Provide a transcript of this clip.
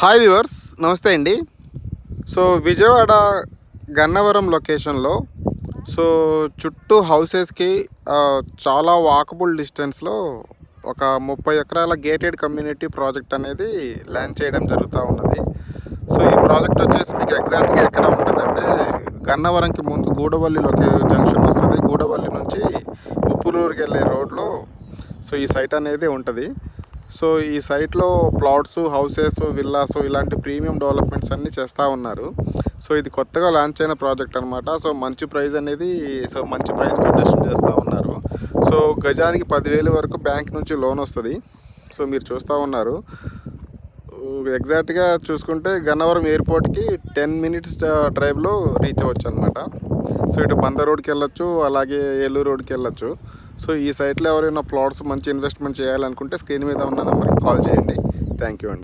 Hi viewers నమస్తే అండి. So Vijayawada Gannavaram లొకేషన్లో సో చుట్టూ హౌసెస్కి చాలా వాకబుల్ డిస్టెన్స్లో ఒక ముప్పై ఎకరాల గేటెడ్ కమ్యూనిటీ ప్రాజెక్ట్ అనేది ల్యాండ్ చేయడం జరుగుతూ ఉన్నది. సో ఈ ప్రాజెక్ట్ వచ్చేసి మీకు ఎగ్జాక్ట్గా ఎక్కడ ఉంటుందంటే గన్నవరంకి ముందు గూడవల్లి లొకే జంక్షన్ వస్తుంది. గూడవల్లి నుంచి ఉప్పులూరుకి వెళ్ళే రోడ్లో సో ఈ సైట్ అనేది ఉంటుంది. సో ఈ సైట్లో ప్లాట్స్ హౌసెస్ విల్లాస్ ఇలాంటి ప్రీమియం డెవలప్మెంట్స్ అన్నీ చేస్తూ ఉన్నారు. సో ఇది కొత్తగా లాంచ్ అయిన ప్రాజెక్ట్ అనమాట సో మంచి ప్రైస్ అనేది సో మంచి ప్రైస్ కొటేషన్ చేస్తూ ఉన్నారు. సో గజానికి పదివేలు వరకు బ్యాంక్ నుంచి లోన్ వస్తుంది. సో మీరు చూస్తూ ఉన్నారు. ఎగ్జాక్ట్గా చూసుకుంటే గన్నవరం ఎయిర్పోర్ట్కి టెన్ మినిట్స్ డ్రైవ్లో రీచ్ అవ్వచ్చు అనమాట సో ఇటు బంద రోడ్కి వెళ్ళొచ్చు అలాగే ఏలూరు రోడ్కి వెళ్ళొచ్చు. సో ఈ సైట్లో ఎవరైనా ప్లాట్స్ మంచి ఇన్వెస్ట్మెంట్ చేయాలనుకుంటే స్క్రీన్ మీద ఉన్న నెంబర్కి కాల్ చేయండి. థ్యాంక్ యూ అండి.